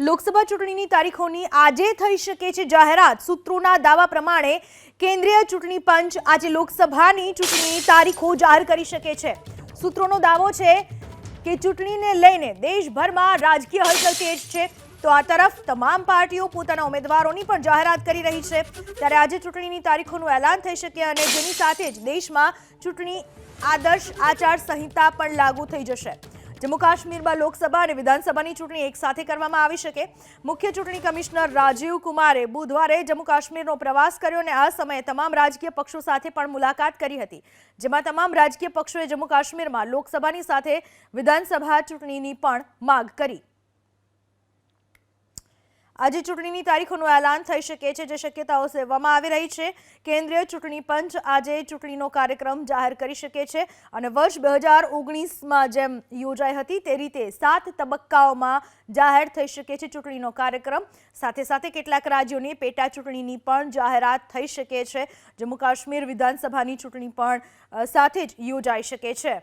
લોકસભા ચૂંટણીની તારીખોની આજે થઈ શકે છે જાહેરાત. સૂત્રોના દાવા પ્રમાણે કેન્દ્રીય ચૂંટણી પંચ આજે લોકસભાની ચૂંટણીની તારીખો જાહેર કરી શકે છે. સૂત્રોનો દાવો છે કે ચૂંટણીને લઈને દેશભરમાં રાજકીય હલચલ તેજ છે. તો આ તરફ તમામ પાર્ટીઓ પોતાના ઉમેદવારોની પણ જાહેરાત કરી રહી છે. ત્યારે આજે ચૂંટણીની તારીખોનું એલાન થઈ શકે અને જેની સાથે જ દેશમાં ચૂંટણી આદર્શ આચાર સંહિતા પણ લાગુ થઈ જશે. જમ્મુ કાશ્મીરમાં લોકસભા અને વિધાનસભાની ચૂંટણી એક સાથે કરવામાં આવી શકે. મુખ્ય ચૂંટણી કમિશનર રાજીવ કુમારે બુધવારે જમ્મુ કાશ્મીરનો પ્રવાસ કર્યો અને આ સમયે તમામ રાજકીય પક્ષો સાથે પણ મુલાકાત કરી હતી. જેમાં તમામ રાજકીય પક્ષોએ જમ્મુ કાશ્મીરમાં લોકસભાની સાથે વિધાનસભા ચૂંટણીની પણ માગ કરી. આજે ચૂંટણીની તારીખોનું એલાન થઈ શકે છે, જે શક્યતાઓ સેવવામાં આવી રહી છે. કેન્દ્રીય ચૂંટણી પંચ આજે ચૂંટણીનો કાર્યક્રમ જાહેર કરી શકે છે અને વર્ષ બે હજાર ઓગણીસમાં જેમ યોજાઈ હતી તે રીતે સાત તબક્કાઓમાં જાહેર થઈ શકે છે ચૂંટણીનો કાર્યક્રમ. સાથે સાથે કેટલાક રાજ્યોની પેટા ચૂંટણીની પણ જાહેરાત થઈ શકે છે. જમ્મુ કાશ્મીર વિધાનસભાની ચૂંટણી પણ સાથે જ યોજાઈ શકે છે.